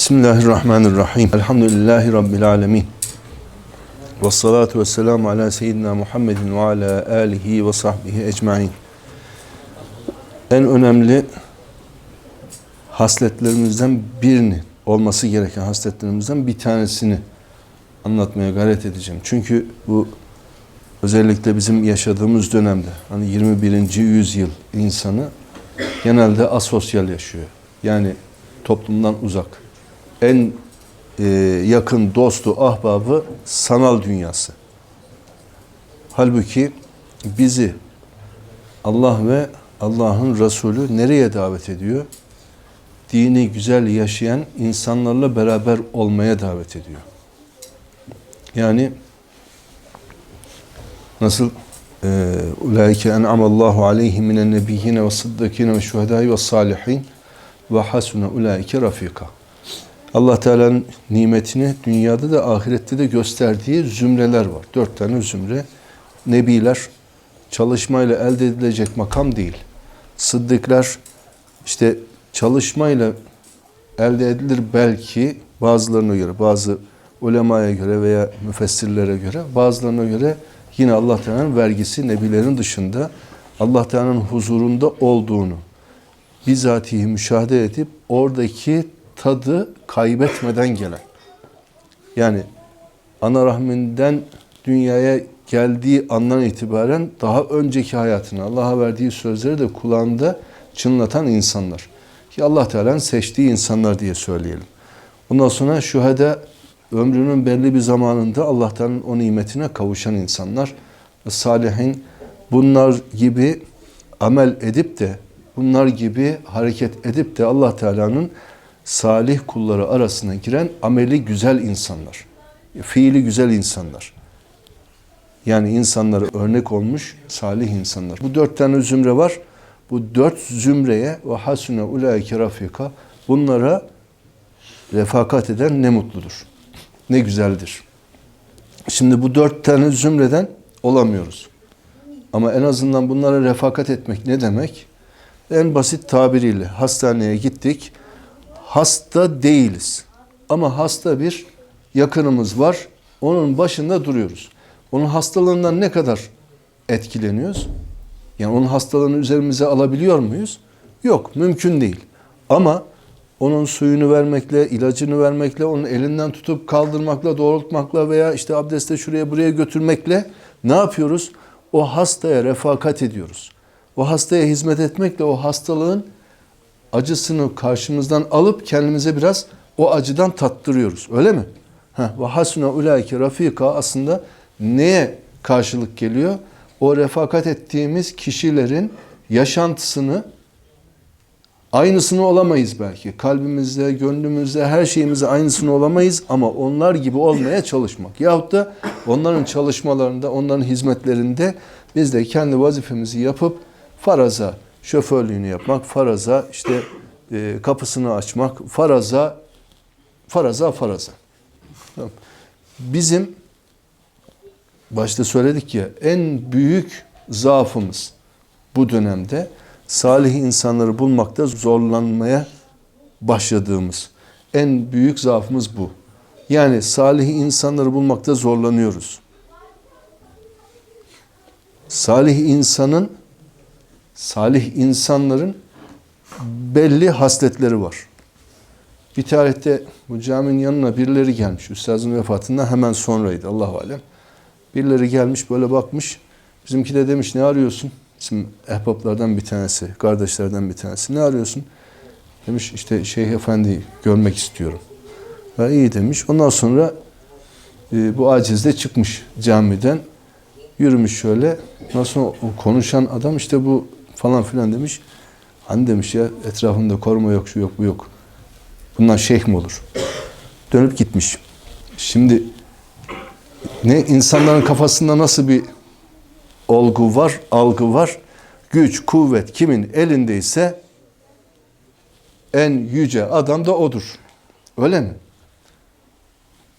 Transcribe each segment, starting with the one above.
Bismillahirrahmanirrahim. Elhamdülillahi Rabbil alemin. Ve salatu ve selamu ala seyyidina Muhammedin ve ala alihi ve sahbihi ecmain. En önemli hasletlerimizden birini, olması gereken hasletlerimizden bir tanesini anlatmaya gayret edeceğim. Çünkü bu özellikle bizim yaşadığımız dönemde hani 21. yüzyıl insanı genelde asosyal yaşıyor. Yani toplumdan uzak. En e, yakın dostu, ahbabı sanal dünyası. Halbuki bizi Allah ve Allah'ın Resulü nereye davet ediyor? Dini güzel yaşayan insanlarla beraber olmaya davet ediyor. Yani nasıl e, ulaike en'amallahu aleyhim minen nebiyyine ve sıddıkine ve şuhedai ve salihin ve hasune ulaike rafika. Allah Teala'nın nimetini dünyada da ahirette de gösterdiği zümreler var. Dört tane zümre. Nebiler çalışmayla elde edilecek makam değil. Sıddıklar işte çalışmayla elde edilir belki bazılarına göre, bazı ulemaya göre veya müfessirlere göre, bazılarına göre yine Allah Teala'nın vergisi nebilerin dışında Allah Teala'nın huzurunda olduğunu bizatihi müşahede edip oradaki tadı kaybetmeden gelen. Yani ana rahminden dünyaya geldiği andan itibaren daha önceki hayatını Allah'a verdiği sözleri de kulağında çınlatan insanlar. Ki Allah Teala'nın seçtiği insanlar diye söyleyelim. Ondan sonra şühede ömrünün belli bir zamanında Allah'tan o nimetine kavuşan insanlar. Salihin bunlar gibi amel edip de bunlar gibi hareket edip de Allah Teala'nın salih kulları arasına giren ameli güzel insanlar. Fiili güzel insanlar. Yani insanlara örnek olmuş salih insanlar. Bu dört tane zümre var. Bu dört zümreye ve hasune ulaike rafika bunlara refakat eden ne mutludur. Ne güzeldir. Şimdi bu dört tane zümreden olamıyoruz. Ama en azından bunlara refakat etmek ne demek? En basit tabiriyle hastaneye gittik. Hasta değiliz. Ama hasta bir yakınımız var. Onun başında duruyoruz. Onun hastalığından ne kadar etkileniyoruz? Yani onun hastalığını üzerimize alabiliyor muyuz? Yok, mümkün değil. Ama onun suyunu vermekle, ilacını vermekle, onun elinden tutup kaldırmakla, doğrultmakla veya işte abdeste şuraya buraya götürmekle ne yapıyoruz? O hastaya refakat ediyoruz. O hastaya hizmet etmekle o hastalığın acısını karşımızdan alıp kendimize biraz o acıdan tattırıyoruz. Öyle mi? Ve hasuna ulaike rafika aslında neye karşılık geliyor? O refakat ettiğimiz kişilerin yaşantısını aynısını olamayız belki. Kalbimizde, gönlümüzde, her şeyimizde aynısını olamayız ama onlar gibi olmaya çalışmak. Yahut da onların çalışmalarında, onların hizmetlerinde biz de kendi vazifemizi yapıp faraza şoförlüğünü yapmak, faraza işte e, kapısını açmak, faraza faraza faraza. Bizim başta söyledik ya en büyük zaafımız bu dönemde salih insanları bulmakta zorlanmaya başladığımız en büyük zaafımız bu. Yani salih insanları bulmakta zorlanıyoruz. Salih insanın salih insanların belli hasletleri var. Bir tarihte bu caminin yanına birileri gelmiş. Üstazın vefatından hemen sonraydı Allahu alem. Birileri gelmiş böyle bakmış. Bizimki de demiş ne arıyorsun? Bizim ehbaplardan bir tanesi, kardeşlerden bir tanesi. Ne arıyorsun? Demiş işte Şeyh Efendi görmek istiyorum. Ha, iyi demiş. Ondan sonra e, bu acizde çıkmış camiden. Yürümüş şöyle. Nasıl konuşan adam işte bu falan filan demiş. Hani demiş ya etrafında koruma yok, şu yok, bu yok. Bundan şeyh mi olur? Dönüp gitmiş. Şimdi ne insanların kafasında nasıl bir olgu var, algı var. Güç, kuvvet kimin elindeyse en yüce adam da odur. Öyle mi?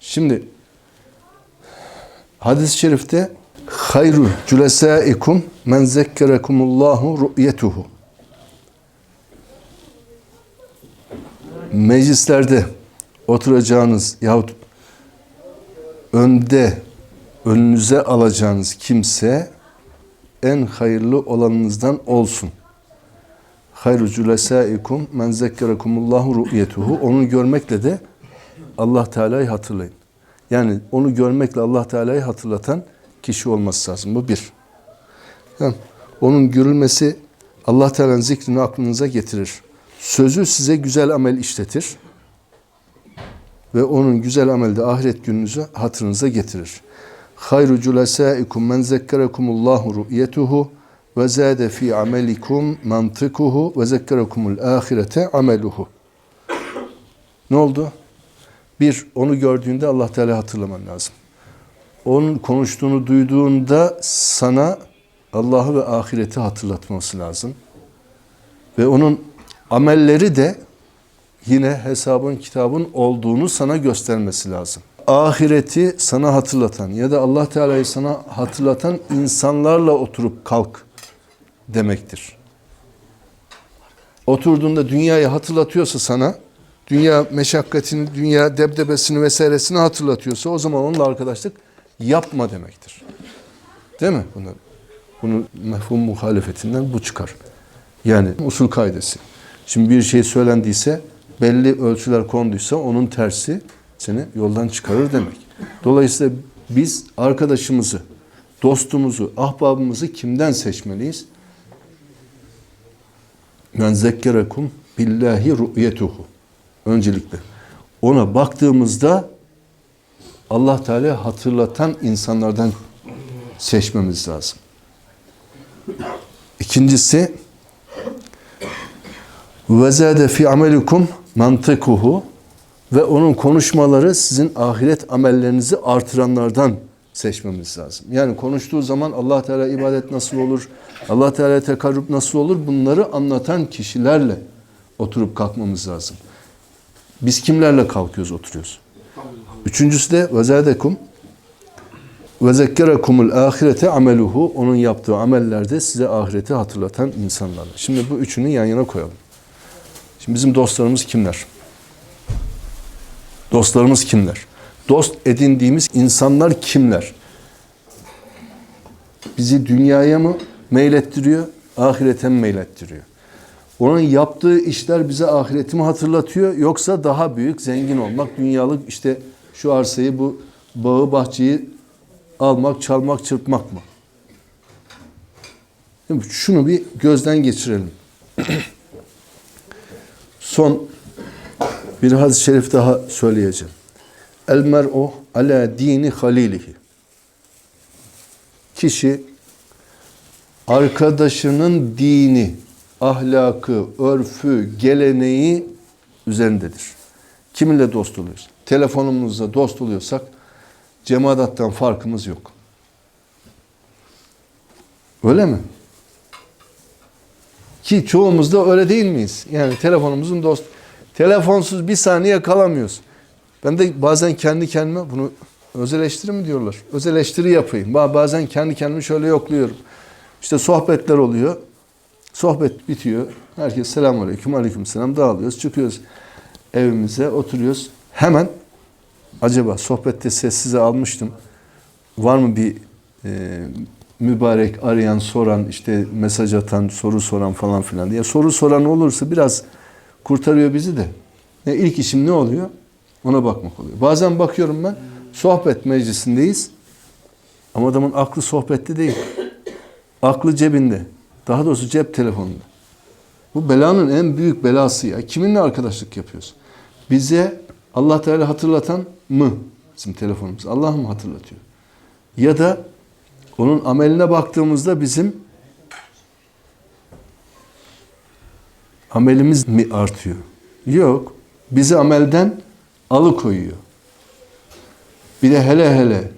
Şimdi hadis-i şerifte hayru cülesaikum men zekkerekumullahu ru'yetuhu. Meclislerde oturacağınız yahut önde önünüze alacağınız kimse en hayırlı olanınızdan olsun. Hayru cülesaikum men zekkerekumullahu ru'yetuhu. Onu görmekle de Allah Teala'yı hatırlayın. Yani onu görmekle Allah Teala'yı hatırlatan kişi olması lazım. Bu bir. Yani onun görülmesi Allah Teala'nın zikrini aklınıza getirir. Sözü size güzel amel işletir. Ve onun güzel amelde ahiret gününüzü hatırınıza getirir. Hayru culasaikum men zekkerekumullahu ru'yetuhu ve zade fi amelikum mantıkuhu ve zekkerekumul ahirete ameluhu. Ne oldu? Bir, onu gördüğünde Allah Teala hatırlaman lazım. Onun konuştuğunu duyduğunda sana Allah'ı ve ahireti hatırlatması lazım. Ve onun amelleri de yine hesabın kitabın olduğunu sana göstermesi lazım. Ahireti sana hatırlatan ya da Allah Teala'yı sana hatırlatan insanlarla oturup kalk demektir. Oturduğunda dünyayı hatırlatıyorsa sana, dünya meşakkatini, dünya debdebesini vesairesini hatırlatıyorsa o zaman onunla arkadaşlık yapma demektir. Değil mi? Bunu, bunu mefhum muhalefetinden bu çıkar. Yani usul kaidesi. Şimdi bir şey söylendiyse, belli ölçüler konduysa onun tersi seni yoldan çıkarır demek. Dolayısıyla biz arkadaşımızı, dostumuzu, ahbabımızı kimden seçmeliyiz? Men zekkerekum billahi ru'yetuhu. Öncelikle. Ona baktığımızda Allah Teala hatırlatan insanlardan seçmemiz lazım. İkincisi ve zade fi amelikum mantıkuhu ve onun konuşmaları sizin ahiret amellerinizi artıranlardan seçmemiz lazım. Yani konuştuğu zaman Allah Teala ibadet nasıl olur, Allah Teala tekarrub nasıl olur bunları anlatan kişilerle oturup kalkmamız lazım. Biz kimlerle kalkıyoruz, oturuyoruz? Üçüncüsü de vezadekum ve zekkerekumul ahirete ameluhu onun yaptığı amellerde size ahireti hatırlatan insanlarla. Şimdi bu üçünü yan yana koyalım. Şimdi bizim dostlarımız kimler? Dostlarımız kimler? Dost edindiğimiz insanlar kimler? Bizi dünyaya mı meylettiriyor, ahirete mi meylettiriyor? Onun yaptığı işler bize ahireti mi hatırlatıyor yoksa daha büyük, zengin olmak, dünyalık işte şu arsayı, bu bağı, bahçeyi almak, çalmak, çırpmak mı? Şunu bir gözden geçirelim. Son bir hadis-i şerif daha söyleyeceğim. El mer'u ala dini halilihi. Kişi arkadaşının dini, ahlakı, örfü, geleneği üzerindedir. Kiminle dost oluyoruz? Telefonumuzla dost oluyorsak cemaattan farkımız yok. Öyle mi? Ki çoğumuz da öyle değil miyiz? Yani telefonumuzun dost. Telefonsuz bir saniye kalamıyoruz. Ben de bazen kendi kendime bunu öz mi diyorlar? Öz eleştiri yapayım. Bazen kendi kendimi şöyle yokluyorum. İşte sohbetler oluyor. Sohbet bitiyor. Herkes selamun aleyküm, aleyküm selam dağılıyoruz. Çıkıyoruz evimize, oturuyoruz. Hemen acaba sohbette sessize almıştım. Var mı bir e, mübarek arayan, soran, işte mesaj atan, soru soran falan filan diye. Soru soran olursa biraz kurtarıyor bizi de. Ne ilk işim ne oluyor? Ona bakmak oluyor. Bazen bakıyorum ben sohbet meclisindeyiz. Ama adamın aklı sohbette değil. Aklı cebinde. Daha doğrusu cep telefonunda. Bu belanın en büyük belası ya. Kiminle arkadaşlık yapıyoruz? Bize Allah Teala hatırlatan mı bizim telefonumuz? Allah mı hatırlatıyor? Ya da onun ameline baktığımızda bizim amelimiz mi artıyor? Yok. Bizi amelden alıkoyuyor. Bir de hele hele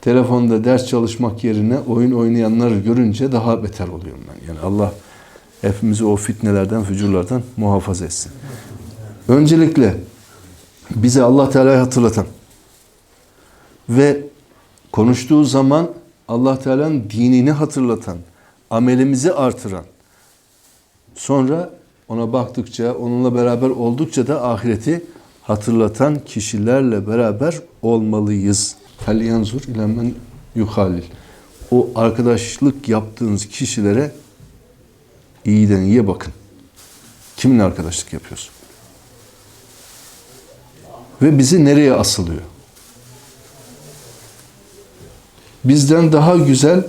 telefonda ders çalışmak yerine oyun oynayanları görünce daha beter oluyorum ben. Yani Allah hepimizi o fitnelerden, fücurlardan muhafaza etsin. Öncelikle bize Allah Teala'yı hatırlatan ve konuştuğu zaman Allah Teala'nın dinini hatırlatan, amelimizi artıran, sonra ona baktıkça, onunla beraber oldukça da ahireti hatırlatan kişilerle beraber olmalıyız. Fel yanzur ile men yuhalil. O arkadaşlık yaptığınız kişilere iyiden iyiye bakın. Kiminle arkadaşlık yapıyorsun? Ve bizi nereye asılıyor? Bizden daha güzel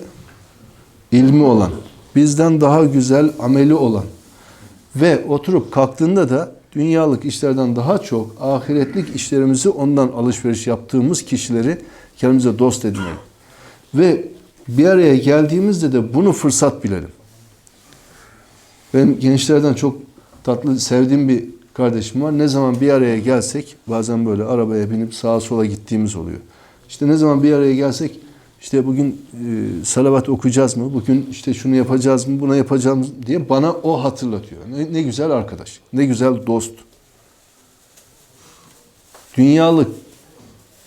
ilmi olan, bizden daha güzel ameli olan ve oturup kalktığında da dünyalık işlerden daha çok ahiretlik işlerimizi ondan alışveriş yaptığımız kişileri kendimize dost edinelim. Ve bir araya geldiğimizde de bunu fırsat bilelim. Benim gençlerden çok tatlı, sevdiğim bir kardeşim var. Ne zaman bir araya gelsek, bazen böyle arabaya binip sağa sola gittiğimiz oluyor. İşte ne zaman bir araya gelsek, işte bugün e, salavat okuyacağız mı, bugün işte şunu yapacağız mı, buna yapacağız mı diye bana o hatırlatıyor. Ne, ne güzel arkadaş, ne güzel dost. Dünyalık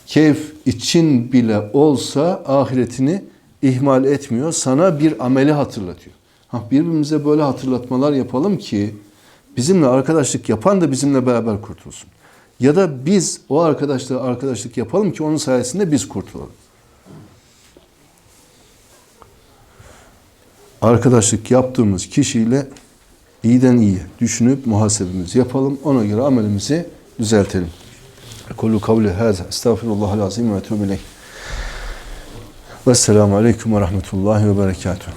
keyif için bile olsa ahiretini ihmal etmiyor. Sana bir ameli hatırlatıyor. Ha, birbirimize böyle hatırlatmalar yapalım ki bizimle arkadaşlık yapan da bizimle beraber kurtulsun. Ya da biz o arkadaşla arkadaşlık yapalım ki onun sayesinde biz kurtulalım. Arkadaşlık yaptığımız kişiyle iyiden iyiye düşünüp muhasebemizi yapalım. Ona göre amelimizi düzeltelim. Kulu kavli hâzâ. Estağfirullahal azim ve etûbü ileyh. Vesselamu aleyküm ve rahmetullahi ve berekatuhu.